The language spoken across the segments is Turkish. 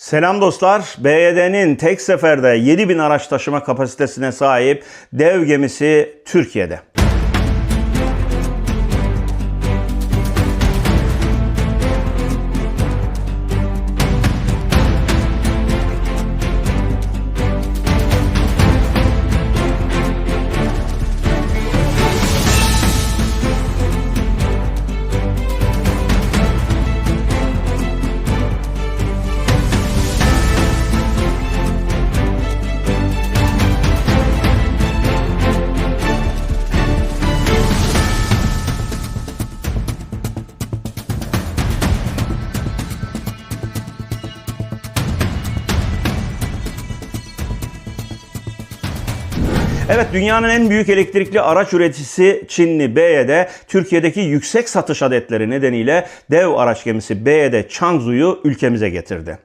Selam dostlar. BYD'nin tek seferde 7000 araç taşıma kapasitesine sahip dev gemisi Türkiye'de. Evet dünyanın en büyük elektrikli araç üreticisi Çinli BYD, Türkiye'deki yüksek satış adetleri nedeniyle dev araç gemisi BYD Changzhu'yu ülkemize getirdi.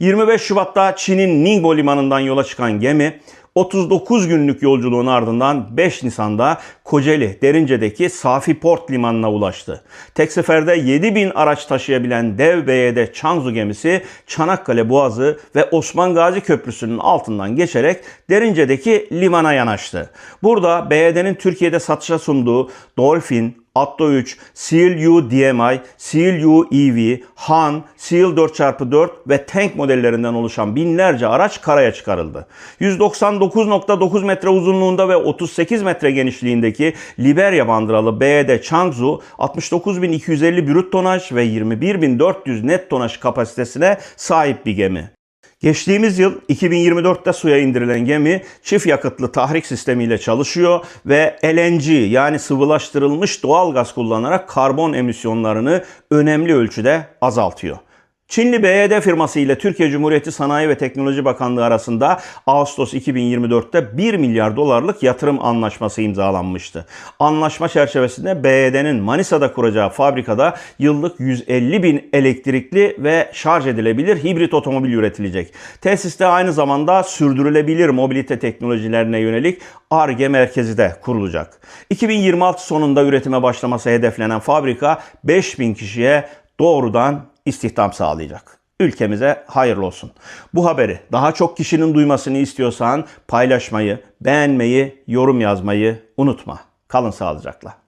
25 Şubat'ta Çin'in Ningbo limanından yola çıkan gemi 39 günlük yolculuğun ardından 5 Nisan'da Kocaeli Derince'deki Safi Port limanına ulaştı. Tek seferde 7000 araç taşıyabilen dev BYD Changzhou gemisi Çanakkale Boğazı ve Osman Gazi Köprüsü'nün altından geçerek Derince'deki limana yanaştı. Burada BYD'nin Türkiye'de satışa sunduğu Dolphin, Atto 3, Seal U DMI, Seal U EV, Han, Seal 4x4 ve Tank modellerinden oluşan binlerce araç karaya çıkarıldı. 199.9 metre uzunluğunda ve 38 metre genişliğindeki Liberya bandıralı BYD Changzhou 69.250 brüt tonaj ve 21.400 net tonaj kapasitesine sahip bir gemi. Geçtiğimiz yıl 2024'te suya indirilen gemi çift yakıtlı tahrik sistemiyle çalışıyor ve LNG yani sıvılaştırılmış doğal gaz kullanarak karbon emisyonlarını önemli ölçüde azaltıyor. Çinli BYD firması ile Türkiye Cumhuriyeti Sanayi ve Teknoloji Bakanlığı arasında Ağustos 2024'te 1 milyar dolarlık yatırım anlaşması imzalanmıştı. Anlaşma çerçevesinde BYD'nin Manisa'da kuracağı fabrikada yıllık 150 bin elektrikli ve şarj edilebilir hibrit otomobil üretilecek. Tesiste aynı zamanda sürdürülebilir mobilite teknolojilerine yönelik ARGE merkezi de kurulacak. 2026 sonunda üretime başlaması hedeflenen fabrika 5000 kişiye doğrudan istihdam sağlayacak. Ülkemize hayırlı olsun. Bu haberi daha çok kişinin duymasını istiyorsan paylaşmayı, beğenmeyi, yorum yazmayı unutma. Kalın sağlıcakla.